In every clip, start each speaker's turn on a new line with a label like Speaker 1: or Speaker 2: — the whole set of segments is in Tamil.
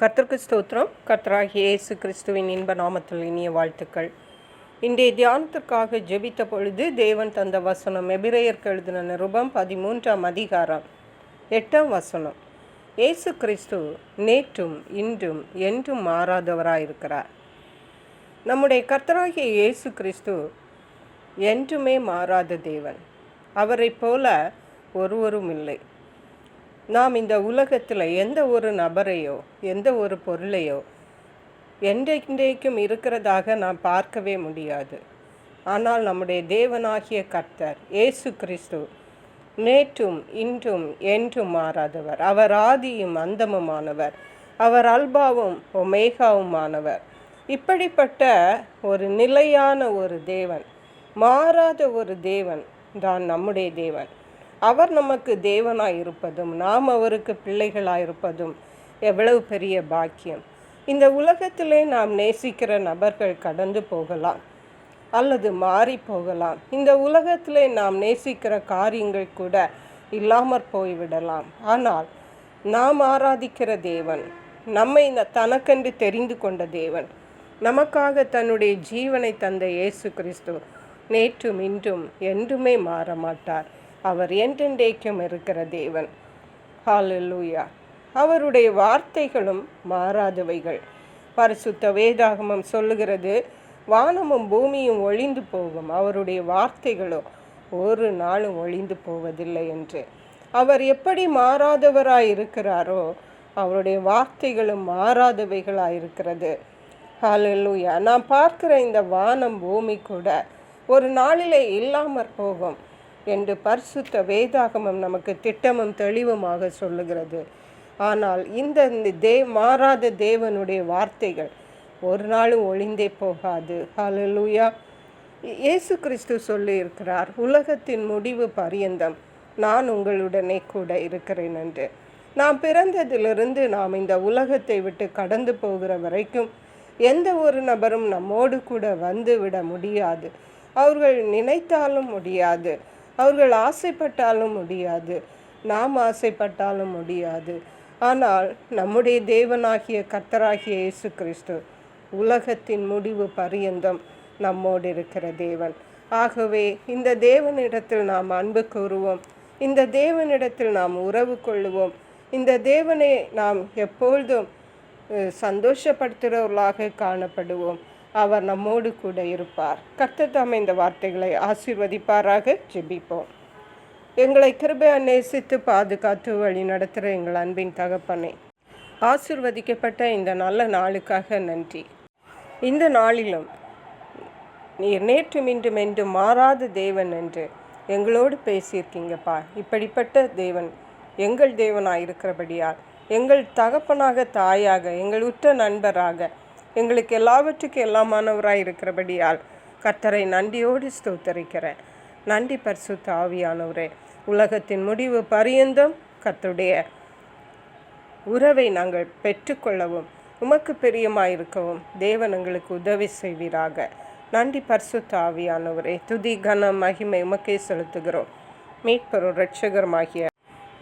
Speaker 1: கர்த்தருக்கு ஸ்தோத்திரம். கர்த்தராக இயேசு கிறிஸ்துவின் இன்ப நாமத்தில் இனிய வாழ்த்துக்கள். இன்றைய தியானத்திற்காக ஜெபித்த பொழுது தேவன் தந்த வசனம் எபிரேயருக்கு எழுதின நிருபம் பதிமூன்றாம் அதிகாரம் எட்டாம் வசனம். இயேசு கிறிஸ்து நேற்றும் இன்றும் என்றும் மாறாதவராயிருக்கிறார். நம்முடைய கர்த்தராகிய இயேசு கிறிஸ்து என்றுமே மாறாத தேவன். அவரைப் போல ஒருவரும் இல்லை. நாம் இந்த உலகத்தில் எந்த ஒரு நபரையோ எந்த ஒரு பொருளையோ என்றைக்கும் இருக்கிறதாக நாம் பார்க்கவே முடியாது. ஆனால் நம்முடைய தேவனாகிய கர்த்தர் ஏசு கிறிஸ்து நேற்றும் இன்றும் என்றும் மாறாதவர். அவர் ஆதியும் அந்தமுமானவர். அவர் அல்பாவும் ஒமேகாவுமானவர். இப்படிப்பட்ட ஒரு நிலையான ஒரு தேவன் மாறாத ஒரு தேவன் தான் நம்முடைய தேவன். அவர் நமக்கு தேவனாய் இருப்பதும் நாம் அவருக்கு பிள்ளைகளாக இருப்பதும் எவ்வளவு பெரிய பாக்கியம். இந்த உலகத்திலே நாம் நேசிக்கிற நபர்கள் கடந்து போகலாம் அல்லது மாறி போகலாம். இந்த உலகத்திலே நாம் நேசிக்கிற காரியங்கள் கூட இல்லாமற் போய்விடலாம். ஆனால் நாம் ஆராதிக்கிற தேவன் நம்மை தனக்கென்று தெரிந்து கொண்ட தேவன் நமக்காக தன்னுடைய ஜீவனை தந்த இயேசு கிறிஸ்து நேற்றும் இன்றும் என்றுமே மாற மாட்டார் அவர் என்றென்றைக்கும் இருக்கிற தேவன். ஹாலூயா அவருடைய வார்த்தைகளும் மாறாதவைகள். பரிசுத்த வேதாகமம் சொல்லுகிறது வானமும் பூமியும் ஒழிந்து போகும். அவருடைய வார்த்தைகளோ ஒரு நாளும் ஒழிந்து போவதில்லை என்று. அவர் எப்படி மாறாதவராய் இருக்கிறாரோ அவருடைய வார்த்தைகளும் மாறாதவைகளாக இருக்கிறது. ஹalleluya. நான் பார்க்கிற இந்த வானம் பூமி கூட ஒரு நாளிலே இல்லாமற் போகும். என்று பரிசுத்த வேதாகமம் நமக்கு திட்டமும் தெளிவுமாக சொல்லுகிறது. ஆனால் இந்த தே மாறாத தேவனுடைய வார்த்தைகள் ஒரு நாளும் ஒளிந்தே போகாது. ஹலலூயா இயேசு கிறிஸ்து சொல்லி இருக்கிறார் உலகத்தின் முடிவு பரியந்தம். நான் உங்களுடனே கூட இருக்கிறேன் என்று. நாம் பிறந்ததிலிருந்து நாம் இந்த உலகத்தை விட்டு கடந்து போகிற வரைக்கும் எந்த ஒரு நபரும் நம்மோடு கூட வந்து விட முடியாது. அவர்கள் நினைத்தாலும் முடியாது. அவர்கள் ஆசைப்பட்டாலும் முடியாது. நாம் ஆசைப்பட்டாலும் முடியாது. ஆனால் நம்முடைய தேவனாகிய கர்த்தராகிய இயேசு கிறிஸ்து உலகத்தின் முடிவு பரியந்தம் நம்மோடு இருக்கிற தேவன். ஆகவே இந்த தேவனிடத்தில் நாம் அன்பு கூறுவோம். இந்த தேவனிடத்தில் நாம் உறவு கொள்ளுவோம். இந்த தேவனை நாம் எப்பொழுதும் சந்தோஷப்படுத்துகிறவர்களாக காணப்படுவோம். அவர் நம்மோடு கூட இருப்பார். கர்த்தர் தாம் இந்த வார்த்தைகளை ஆசீர்வதிப்பாராக. ஜெபிப்போம். எங்களை கிருபையா நேசித்து பாதுகாத்து வழி நடத்துகிற எங்கள் அன்பின் தகப்பனை ஆசிர்வதிக்கப்பட்ட இந்த நல்ல நாளுக்காக நன்றி. இந்த நாளிலும் நீர் நேற்றும் இன்றும் என்றும் மாறாத தேவன் என்று எங்களோடு பேசியிருக்கீங்கப்பா. இப்படிப்பட்ட தேவன் எங்கள் தேவனாக இருக்கிறபடியால் எங்கள் தகப்பனாக தாயாக எங்கள் உற்ற நண்பராக எங்களுக்கு எல்லாவற்றுக்கும் எல்லாமானவராக இருக்கிறபடியால் கத்தரை நன்றியோடு ஸ்தோத்தரிக்கிறேன். நன்றி பரிசுத்த ஆவியானவரே. உலகத்தின் முடிவு பரியந்தம் கத்துடைய உறவை நாங்கள் பெற்றுக்கொள்ளவும் உமக்கு பிரியமாயிருக்கவும் தேவன் எங்களுக்கு உதவி செய்வீராக. நன்றி பரிசுத்த ஆவியானவரே. துதி கனம் மகிமை உமக்கே செலுத்துகிறோம். மீட்பெரும் இரட்சகருமாகிய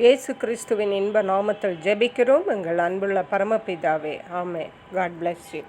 Speaker 1: இயேசு கிறிஸ்துவின் இன்ப நாமத்தில் ஜெபிக்கிறோம். எங்கள் அன்புள்ள பரமபிதாவே. ஆமே காட் பிளஸ் யூ